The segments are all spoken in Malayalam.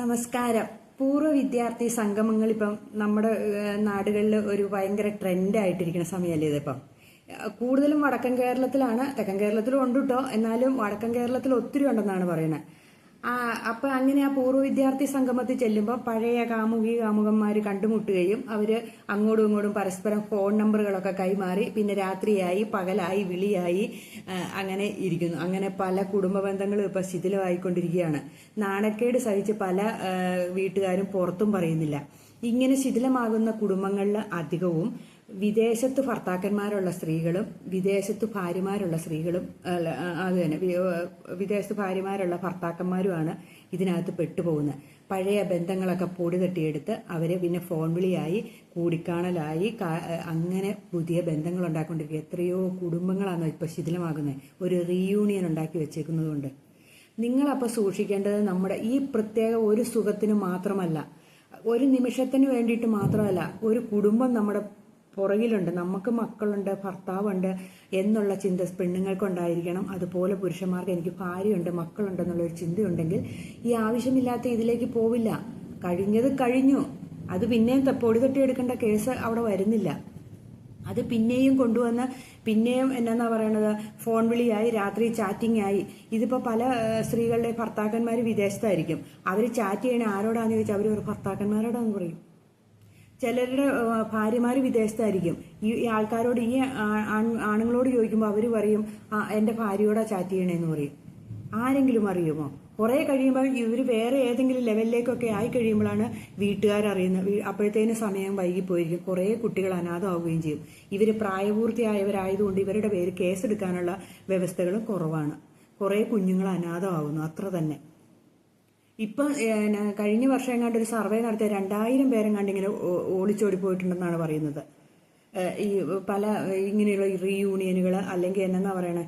നമസ്കാരം. പൂർവ വിദ്യാർത്ഥി സംഗമങ്ങൾ ഇപ്പം നമ്മുടെ നാടുകളിൽ ഒരു ഭയങ്കര ട്രെൻഡ് ആയിട്ടിരിക്കുന്ന സമയമല്ലേ ഇതിപ്പം കൂടുതലും വടക്കൻ കേരളത്തിലാണ് തെക്കൻ കേരളത്തിലും ഉണ്ട് കേട്ടോ എന്നാലും വടക്കൻ കേരളത്തിൽ ഒത്തിരി ഉണ്ടെന്നാണ് പറയുന്നത്. ആ അപ്പൊ അങ്ങനെ ആ പൂർവ വിദ്യാർത്ഥി സംഗമത്തിൽ ചെല്ലുമ്പോൾ പഴയ കാമുകി കാമുകന്മാർ കണ്ടുമുട്ടുകയും അവർ അങ്ങോട്ടും ഇങ്ങോട്ടും പരസ്പരം ഫോൺ നമ്പറുകളൊക്കെ കൈമാറി പിന്നെ രാത്രിയായി പകലായി വിളിയായി അങ്ങനെ ഇരിക്കുന്നു. അങ്ങനെ പല കുടുംബ ബന്ധങ്ങളും ഇപ്പൊ ശിഥിലമായിക്കൊണ്ടിരിക്കുകയാണ്. നാണക്കേട് സഹിച്ച് പല വീട്ടുകാരും പുറത്തും പറയുന്നില്ല. ഇങ്ങനെ ശിഥിലമാകുന്ന കുടുംബങ്ങളിൽ അധികവും വിദേശത്ത് ഭർത്താക്കന്മാരുള്ള സ്ത്രീകളും വിദേശത്ത് ഭാര്യമാരുള്ള സ്ത്രീകളും അത് തന്നെ വിദേശത്ത് ഭാര്യമാരുള്ള ഭർത്താക്കന്മാരുമാണ് ഇതിനകത്ത് പെട്ടുപോകുന്നത്. പഴയ ബന്ധങ്ങളൊക്കെ പൊടി തട്ടിയെടുത്ത് അവർ പിന്നെ ഫോൺ വിളിയായി കൂടിക്കാണലായി അങ്ങനെ പുതിയ ബന്ധങ്ങൾ ഉണ്ടാക്കിക്കൊണ്ടിരിക്കുക എത്രയോ കുടുംബങ്ങളാണ് ഇപ്പൊ ശിഥിലമാകുന്നത്. ഒരു റീയൂണിയൻ ഉണ്ടാക്കി വെച്ചേക്കുന്നതുകൊണ്ട്. നിങ്ങളപ്പോൾ സൂക്ഷിക്കേണ്ടത് നമ്മുടെ ഈ പ്രത്യേക ഒരു സുഖത്തിന് മാത്രമല്ല ഒരു നിമിഷത്തിന് വേണ്ടിയിട്ട് മാത്രമല്ല ഒരു കുടുംബം നമ്മുടെ പുറകിലുണ്ട്. നമുക്ക് മക്കളുണ്ട് ഭർത്താവുണ്ട് എന്നുള്ള ചിന്ത പെണ്ണുങ്ങൾക്കുണ്ടായിരിക്കണം. അതുപോലെ പുരുഷന്മാർക്ക് എനിക്ക് ഭാര്യയുണ്ട് മക്കളുണ്ട് എന്നുള്ളൊരു ചിന്തയുണ്ടെങ്കിൽ ഈ ആവശ്യമില്ലാത്ത ഇതിലേക്ക് പോവില്ല. കഴിഞ്ഞത് കഴിഞ്ഞു. അത് പിന്നെയും പൊടി തട്ടിയെടുക്കേണ്ട കേസ് അവിടെ വരുന്നില്ല. അത് പിന്നെയും കൊണ്ടുവന്ന് പിന്നെയും എന്നാ പറയണത്? ഫോൺ വിളിയായി രാത്രി ചാറ്റിംഗ് ആയി. ഇതിപ്പോ പല സ്ത്രീകളുടെ ഭർത്താക്കന്മാർ വിദേശത്തായിരിക്കും. അവർ ചാറ്റ് ചെയ്യണ ആരോടാന്ന് ചോദിച്ചാൽ അവർ ഭർത്താക്കന്മാരോടാന്ന് പറയും. ചിലരുടെ ഭാര്യമാർ വിദേശത്തായിരിക്കും. ഈ ആൾക്കാരോട് ഈ ആണുങ്ങളോട് ചോദിക്കുമ്പോൾ അവർ പറയും "ആ, എന്റെ ഭാര്യയോടാ ചാറ്റ് ചെയ്യണേന്ന് പറയും. ആരെങ്കിലും അറിയുമോ? കുറെ കഴിയുമ്പോൾ ഇവർ വേറെ ഏതെങ്കിലും ലെവലിലേക്കൊക്കെ ആയി കഴിയുമ്പോഴാണ് വീട്ടുകാരറിയുന്നത് അപ്പോഴത്തേന് സമയം വൈകിപ്പോയിരിക്കും. കുറേ കുട്ടികൾ അനാഥമാവുകയും ചെയ്യും. ഇവർ പ്രായപൂർത്തിയായവരായതുകൊണ്ട് ഇവരുടെ പേര് കേസെടുക്കാനുള്ള വ്യവസ്ഥകളും കുറവാണ്. കുറേ കുഞ്ഞുങ്ങൾ അനാഥമാവുന്നു. അത്ര തന്നെ. ഇപ്പൊ കഴിഞ്ഞ വർഷം എങ്ങാണ്ട് ഒരു സർവേ നടത്തിയ രണ്ടായിരം പേരെങ്ങാണ്ട് ഇങ്ങനെ ഓടിച്ചോടി പോയിട്ടുണ്ടെന്നാണ് പറയുന്നത്. ഈ പല ഇങ്ങനെയുള്ള റീയൂണിയനുകൾ അല്ലെങ്കിൽ എന്നാ പറയണേ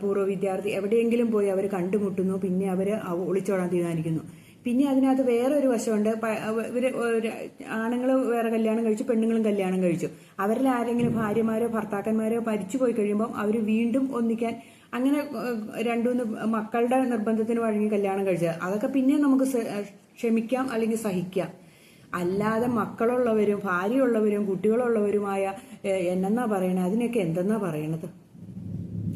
പൂർവ വിദ്യാർത്ഥി എവിടെയെങ്കിലും പോയി അവർ കണ്ടുമുട്ടുന്നു പിന്നെ അവർ ഒളിച്ചോടാൻ തീരുമാനിക്കുന്നു. പിന്നെ അതിനകത്ത് വേറൊരു വശമുണ്ട്. ഇവർ ആണുങ്ങൾ വേറെ കല്യാണം കഴിച്ചു പെണ്ണുങ്ങളും കല്യാണം കഴിച്ചു. അവരിൽ ആരെങ്കിലും ഭാര്യമാരോ ഭർത്താക്കന്മാരോ മരിച്ചു പോയി കഴിയുമ്പോൾ അവർ വീണ്ടും ഒന്നിക്കാൻ അങ്ങനെ രണ്ടു രണ്ടുമൂന്ന് മക്കളുടെ നിർബന്ധത്തിന് വഴങ്ങി കല്യാണം കഴിച്ചത്. അതൊക്കെ പിന്നെ നമുക്ക് ക്ഷമിക്കാം അല്ലെങ്കിൽ സഹിക്കാം. അല്ലാതെ മക്കളുള്ളവരും ഭാര്യയുള്ളവരും കുട്ടികളുള്ളവരുമായ എന്നാ പറയണത് അതിനൊക്കെ എന്തെന്നാ പറയണത്?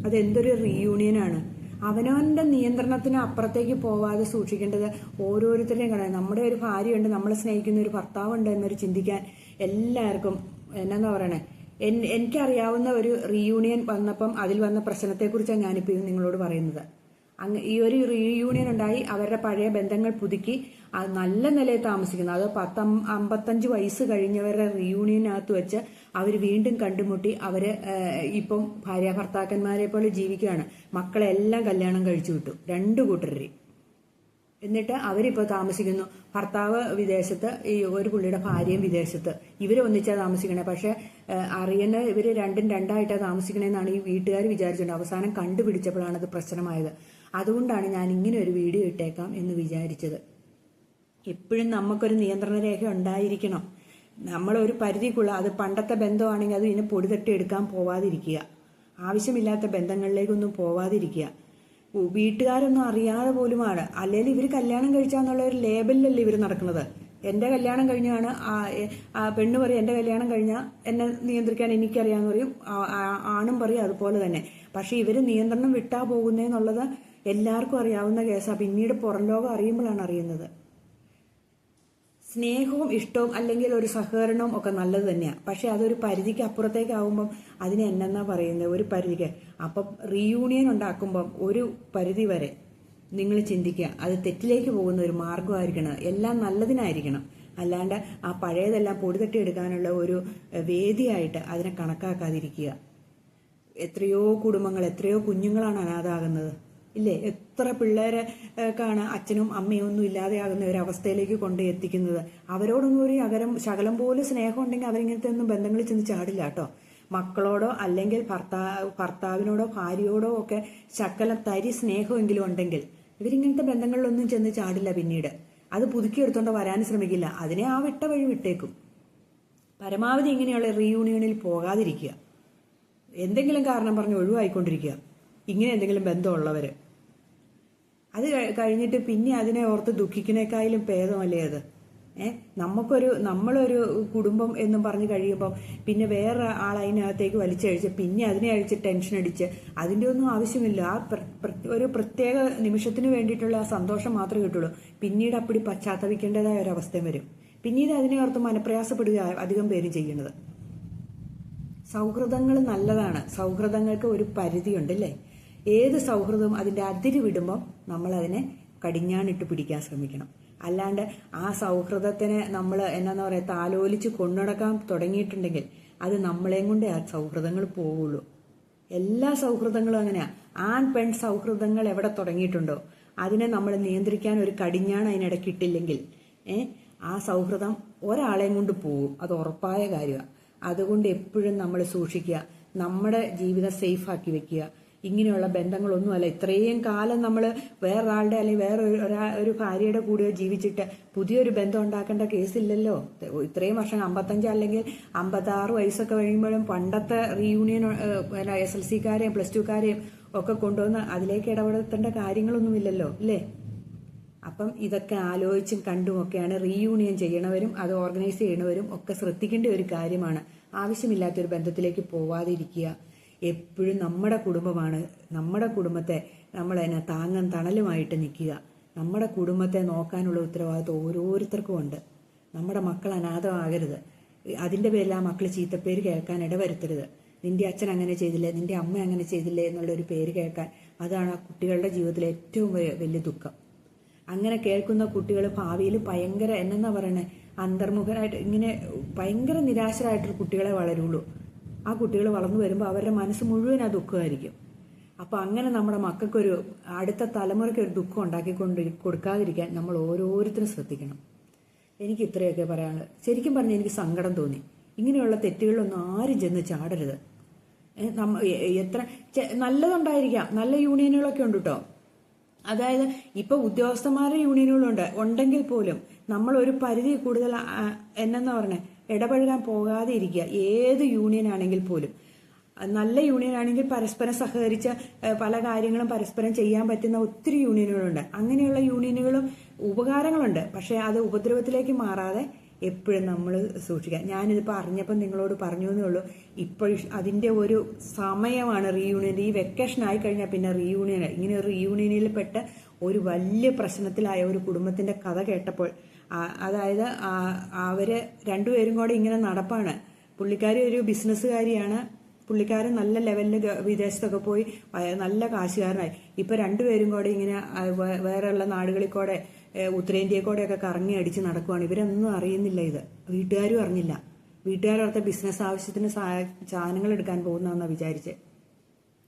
അതെന്തൊരു റീയൂണിയനാണ് അവനവന്റെ നിയന്ത്രണത്തിന് അപ്പുറത്തേക്ക് പോവാതെ സൂക്ഷിക്കേണ്ടത് ഓരോരുത്തരുടെയും കടമ നമ്മുടെ ഒരു ഭാര്യയുണ്ട് നമ്മളെ സ്നേഹിക്കുന്ന ഒരു ഭർത്താവുണ്ട് എന്നൊരു ചിന്തിക്കാൻ എല്ലാവർക്കും എന്നാന്ന് പറയണേ? എൻ- എനിക്കറിയാവുന്ന ഒരു റീയൂണിയൻ വന്നപ്പം അതിൽ വന്ന പ്രശ്നത്തെക്കുറിച്ചാണ് ഞാനിപ്പോൾ നിങ്ങളോട് പറയുന്നത്. അങ്ങ് ഈ ഒരു റീയൂണിയൻ ഉണ്ടായി അവരുടെ പഴയ ബന്ധങ്ങൾ പുതുക്കി ആ നല്ല നിലയിൽ താമസിക്കുന്നത് അത് പത്ത് അമ്പത്തഞ്ച് വയസ്സ് കഴിഞ്ഞവരുടെ റീയൂണിയനകത്ത് വെച്ച് അവർ വീണ്ടും കണ്ടുമുട്ടി അവർ ഇപ്പം ഭാര്യ ഭർത്താക്കന്മാരെ പോലെ ജീവിക്കുകയാണ്. മക്കളെല്ലാം കല്യാണം കഴിച്ചു വിട്ടു. രണ്ട് കൂട്ടരെ. എന്നിട്ട് അവരിപ്പോൾ താമസിക്കുന്നു. ഭർത്താവ് വിദേശത്ത് ഈ ഒരു പുള്ളിയുടെ ഭാര്യയും വിദേശത്ത്. ഇവർ ഒന്നിച്ചാണ് താമസിക്കണേ. പക്ഷെ അറിയുന്ന ഇവർ രണ്ടും രണ്ടായിട്ടാണ് താമസിക്കണേന്നാണ് ഈ വീട്ടുകാർ വിചാരിച്ചിട്ടുണ്ട് അവസാനം കണ്ടുപിടിച്ചപ്പോഴാണ് അത് പ്രശ്നമായത്. അതുകൊണ്ടാണ് ഞാൻ ഇങ്ങനെ ഒരു വീഡിയോ ഇട്ടേക്കാം എന്ന് വിചാരിച്ചത്. എപ്പോഴും നമുക്കൊരു നിയന്ത്രണ രേഖ ഉണ്ടായിരിക്കണം. നമ്മളൊരു പരിധിക്കുള്ള അത് പണ്ടത്തെ ബന്ധമാണെങ്കിൽ അത് ഇതിനെ പൊടിതട്ടി എടുക്കാൻ പോവാതിരിക്കുക. ആവശ്യമില്ലാത്ത ബന്ധങ്ങളിലേക്കൊന്നും പോവാതിരിക്കുക. വീട്ടുകാരൊന്നും അറിയാതെ പോലുമാണ്. അല്ലെങ്കിൽ ഇവർ കല്യാണം കഴിച്ചാന്നുള്ള ഒരു ലേബലിലല്ലേ ഇവർ നടക്കുന്നത്. എന്റെ കല്യാണം കഴിഞ്ഞാണ് ആ പെണ്ണ് പറയും എന്റെ കല്യാണം കഴിഞ്ഞാൽ എന്നെ നിയന്ത്രിക്കാൻ എനിക്കറിയാന്ന് പറയും. ആണും പറയും അതുപോലെ തന്നെ. പക്ഷെ ഇവർ നിയന്ത്രണം വിട്ടാ പോകുന്നേന്നുള്ളത് എല്ലാവർക്കും അറിയാവുന്ന കേസാണ് പിന്നീട് പുറം ലോകം അറിയുമ്പോഴാണ് അറിയുന്നത്. സ്നേഹവും ഇഷ്ടവും അല്ലെങ്കിൽ ഒരു സഹകരണവും ഒക്കെ നല്ലത് തന്നെയാണ് പക്ഷെ അതൊരു പരിധിക്ക് അപ്പുറത്തേക്കാവുമ്പം അതിന് എന്നെന്നാ പറയുന്നത് ഒരു പരിധിക്ക്. അപ്പം റീയൂണിയൻ ഉണ്ടാക്കുമ്പം ഒരു പരിധി വരെ നിങ്ങൾ ചിന്തിക്കുക. അത് തെറ്റിലേക്ക് പോകുന്ന ഒരു മാർഗമായിരിക്കണം എല്ലാം നല്ലതിനായിരിക്കണം. അല്ലാണ്ട് ആ പഴയതെല്ലാം പൊടിതട്ടി എടുക്കാനുള്ള ഒരു വേദിയായിട്ട് അതിനെ കണക്കാക്കാതിരിക്കുക. എത്രയോ കുടുംബങ്ങൾ എത്രയോ കുഞ്ഞുങ്ങളാണ് അനാഥാകുന്നത്. ഇല്ലേ? എത്ര പിള്ളേരെ കാണ അച്ഛനും അമ്മയും ഒന്നും ഇല്ലാതെയാകുന്ന ഒരു അവസ്ഥയിലേക്ക് കൊണ്ട് എത്തിക്കുന്നത് അവരോടൊന്നും ഒരു അകരം ശകലം പോലും സ്നേഹം ഉണ്ടെങ്കിൽ അവരിങ്ങനത്തെ ഒന്നും ബന്ധങ്ങളിൽ ചെന്ന് ചാടില്ല കേട്ടോ. മക്കളോടോ അല്ലെങ്കിൽ ഭർത്താവ് ഭർത്താവിനോടോ ഭാര്യയോടോ ഒക്കെ ശകലം തരി സ്നേഹമെങ്കിലും ഉണ്ടെങ്കിൽ ഇവരിങ്ങനത്തെ ബന്ധങ്ങളിലൊന്നും ചെന്ന് ചാടില്ല പിന്നീട്. അത് പുതുക്കിയെടുത്തോണ്ട് വരാൻ ശ്രമിക്കില്ല. അതിനെ ആ വിട്ട വഴി വിട്ടേക്കും. പരമാവധി ഇങ്ങനെയുള്ള റീയൂണിയനിൽ പോകാതിരിക്കുക. എന്തെങ്കിലും കാരണം പറഞ്ഞ് ഒഴിവായിക്കൊണ്ടിരിക്കുക. ഇങ്ങനെ എന്തെങ്കിലും ബന്ധമുള്ളവര്. അത് കഴിഞ്ഞിട്ട് പിന്നെ അതിനെ ഓർത്ത് ദുഃഖിക്കുന്നേക്കാളും ഭേദമല്ലേ അത്? ഏ? നമുക്കൊരു നമ്മളൊരു കുടുംബം എന്നും പറഞ്ഞ് കഴിയുമ്പം പിന്നെ വേറെ ആൾ അതിനകത്തേക്ക് വലിച്ചഴിച്ച് പിന്നെ അതിനെ അഴിച്ച് ടെൻഷൻ അടിച്ച് അതിന്റെ ഒന്നും ആവശ്യമില്ല. ആ ഒരു പ്രത്യേക നിമിഷത്തിന് വേണ്ടിയിട്ടുള്ള ആ സന്തോഷം മാത്രമേ കിട്ടുള്ളൂ. പിന്നീട് അപ്പടി പശ്ചാത്തപിക്കേണ്ടതായ ഒരവസ്ഥയും വരും. പിന്നീട് അതിനെ ഓർത്ത് മനപ്രയാസപ്പെടുക അധികം പേരും ചെയ്യുന്നത്. സൗഹൃദങ്ങൾ നല്ലതാണ്. സൗഹൃദങ്ങൾക്ക് ഒരു പരിധിയുണ്ട് അല്ലേ? ഏത് സൗഹൃദവും അതിന്റെ അതിര് വിടുമ്പം നമ്മളതിനെ കടിഞ്ഞാണിട്ട് പിടിക്കാൻ ശ്രമിക്കണം. അല്ലാണ്ട് ആ സൗഹൃദത്തിനെ നമ്മൾ എന്നാന്ന് പറയുക താലോലിച്ച് കൊണ്ടുനടക്കാൻ തുടങ്ങിയിട്ടുണ്ടെങ്കിൽ അത് നമ്മളെയും കൊണ്ടേ ആ സൗഹൃദങ്ങൾ പോവുള്ളൂ. എല്ലാ സൗഹൃദങ്ങളും അങ്ങനെയാണ് ആൺ പെൺ സൗഹൃദങ്ങൾ എവിടെ തുടങ്ങിയിട്ടുണ്ടോ അതിനെ നമ്മൾ നിയന്ത്രിക്കാൻ ഒരു കടിഞ്ഞാണ് അതിനിടയ്ക്ക് ഇട്ടില്ലെങ്കിൽ ആ സൗഹൃദം ഒരാളെയും കൊണ്ട് പോവും. അത് ഉറപ്പായ കാര്യമാണ് അതുകൊണ്ട് എപ്പോഴും നമ്മൾ സൂക്ഷിക്കുക. നമ്മുടെ ജീവിതം സേഫ് ആക്കി വെക്കുക. ഇങ്ങനെയുള്ള ബന്ധങ്ങളൊന്നുമല്ല. ഇത്രയും കാലം നമ്മൾ വേറൊരാളുടെ അല്ലെങ്കിൽ വേറെ ഒരു- ഭാര്യയുടെ കൂടെ ജീവിച്ചിട്ട് പുതിയൊരു ബന്ധം ഉണ്ടാക്കേണ്ട കേസില്ലല്ലോ. ഇത്രയും വർഷം അമ്പത്തഞ്ച് അല്ലെങ്കിൽ അമ്പത്താറ് വയസ്സൊക്കെ കഴിയുമ്പോഴും പണ്ടത്തെ റീയൂണിയൻ എസ് എൽ സിക്കാരെയും പ്ലസ് ടുക്കാരെയും ഒക്കെ കൊണ്ടുവന്ന് അതിലേക്ക് ഇടപെടുത്തേണ്ട കാര്യങ്ങളൊന്നുമില്ലല്ലോ അല്ലേ? അപ്പം ഇതൊക്കെ ആലോചിച്ചും കണ്ടുമൊക്കെയാണ് റീയൂണിയൻ ചെയ്യണവരും അത് ഓർഗനൈസ് ചെയ്യണവരും ഒക്കെ ശ്രദ്ധിക്കേണ്ട ഒരു കാര്യമാണ്. ആവശ്യമില്ലാത്തൊരു ബന്ധത്തിലേക്ക് പോവാതിരിക്കുക. എപ്പോഴും നമ്മുടെ കുടുംബമാണ്. നമ്മുടെ കുടുംബത്തെ നമ്മൾ അതിനെ താങ്ങും തണലുമായിട്ട് നിൽക്കുക. നമ്മുടെ കുടുംബത്തെ നോക്കാനുള്ള ഉത്തരവാദിത്വം ഓരോരുത്തർക്കും ഉണ്ട്. നമ്മുടെ മക്കൾ അനാഥമാകരുത്. അതിന്റെ പേരിൽ ആ മക്കൾ ചീത്തപ്പേര് കേൾക്കാൻ ഇടവരുത്തരുത്. നിന്റെ അച്ഛൻ അങ്ങനെ ചെയ്തില്ലേ? നിന്റെ അമ്മ അങ്ങനെ ചെയ്തില്ലേ? എന്നുള്ള ഒരു പേര് കേൾക്കാൻ അതാണ് ആ കുട്ടികളുടെ ജീവിതത്തിലെ ഏറ്റവും വലിയ ദുഃഖം. അങ്ങനെ കേൾക്കുന്ന കുട്ടികൾ ഭാവിയിൽ ഭയങ്കര എന്നെന്നാ പറയണേ അന്തർമുഖരായിട്ട് ഇങ്ങനെ ഭയങ്കര നിരാശരായിട്ടൊരു കുട്ടികളെ വളരുള്ളൂ. ആ കുട്ടികൾ വളർന്നു വരുമ്പോൾ അവരുടെ മനസ്സ് മുഴുവൻ ആ ദുഃഖമായിരിക്കും. അപ്പോൾ അങ്ങനെ നമ്മുടെ മക്കൾക്കൊരു അടുത്ത തലമുറയ്ക്ക് ഒരു ദുഃഖം ഉണ്ടാക്കിക്കൊണ്ട് കൊടുക്കാതിരിക്കാൻ നമ്മൾ ഓരോരുത്തരും ശ്രദ്ധിക്കണം. എനിക്ക് ഇത്രയൊക്കെ പറയാനുള്ളത് ശരിക്കും പറഞ്ഞാൽ എനിക്ക് സങ്കടം തോന്നി. ഇങ്ങനെയുള്ള തെറ്റുകളിലൊന്നും ആരും ചെന്ന് ചാടരുത്. എത്ര നല്ലതുണ്ടായിരിക്കാം. നല്ല യൂണിയനുകളൊക്കെ ഉണ്ട് കേട്ടോ അതായത് ഇപ്പൊ ഉദ്യോഗസ്ഥന്മാരുടെ യൂണിയനുകളുണ്ട്. ഉണ്ടെങ്കിൽ പോലും നമ്മൾ ഒരു പരിധി കൂടുതൽ ആ, പറഞ്ഞേ? ഇടപഴകാൻ പോകാതെ ഇരിക്കുക. ഏത് യൂണിയൻ ആണെങ്കിൽ പോലും. നല്ല യൂണിയൻ ആണെങ്കിൽ പരസ്പരം സഹകരിച്ച പല കാര്യങ്ങളും പരസ്പരം ചെയ്യാൻ പറ്റുന്ന ഒത്തിരി യൂണിയനുകളുണ്ട് അങ്ങനെയുള്ള യൂണിയനുകളും ഉപകാരങ്ങളുണ്ട്. പക്ഷെ അത് ഉപദ്രവത്തിലേക്ക് മാറാതെ എപ്പോഴും നമ്മൾ സൂക്ഷിക്കുക. ഞാനിതിപ്പോൾ അറിഞ്ഞപ്പോൾ നിങ്ങളോട് പറഞ്ഞു എന്നേ ഉള്ളൂ ഇപ്പോൾ അതിന്റെ ഒരു സമയമാണ് റീയൂണിയൻ ഈ വെക്കേഷൻ ആയി കഴിഞ്ഞാൽ പിന്നെ റീയൂണിയൻ ഇങ്ങനെ ഒരു റീയൂണിയനിൽ പെട്ട് ഒരു വലിയ പ്രശ്നത്തിലായ ഒരു കുടുംബത്തിന്റെ കഥ കേട്ടപ്പോൾ അതായത് അവർ രണ്ടുപേരും കൂടെ ഇങ്ങനെ നടപ്പാണ്. പുള്ളിക്കാരി ഒരു ബിസിനസ്സുകാരിയാണ്. പുള്ളിക്കാരൻ നല്ല ലെവലിൽ വിദേശത്തൊക്കെ പോയി നല്ല കാശുകാരനായി. ഇപ്പം രണ്ടുപേരും കൂടെ ഇങ്ങനെ വേറെയുള്ള നാടുകളിൽ കൂടെ ഏ, കൂടെയൊക്കെ കറങ്ങി അടിച്ച് നടക്കുവാണ്. ഇവരൊന്നും അറിയുന്നില്ല ഇത്. വീട്ടുകാരും അറിഞ്ഞില്ല. വീട്ടുകാരടുത്ത ബിസിനസ് ആവശ്യത്തിന് സാധനങ്ങൾ എടുക്കാൻ പോകുന്നതെന്നാണ് വിചാരിച്ച്.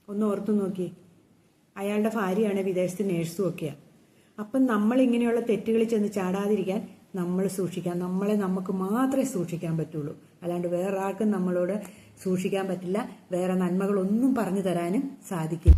ഒന്ന് ഓർത്തു നോക്കി. അയാളുടെ ഭാര്യയാണ് വിദേശത്ത് നേഴ്സും ഒക്കെയാണ് അപ്പം നമ്മൾ ഇങ്ങനെയുള്ള തെറ്റുകളിൽ ചെന്ന് ചാടാതിരിക്കാൻ നമ്മൾ സൂക്ഷിക്കാം. നമ്മളെ നമുക്ക് മാത്രമേ സൂക്ഷിക്കാൻ പറ്റുള്ളൂ. അല്ലാണ്ട് വേറെ ആർക്കും നമ്മളോട് സൂക്ഷിക്കാൻ പറ്റില്ല. വേറെ നന്മകളൊന്നും പറഞ്ഞു തരാനും സാധിക്കില്ല.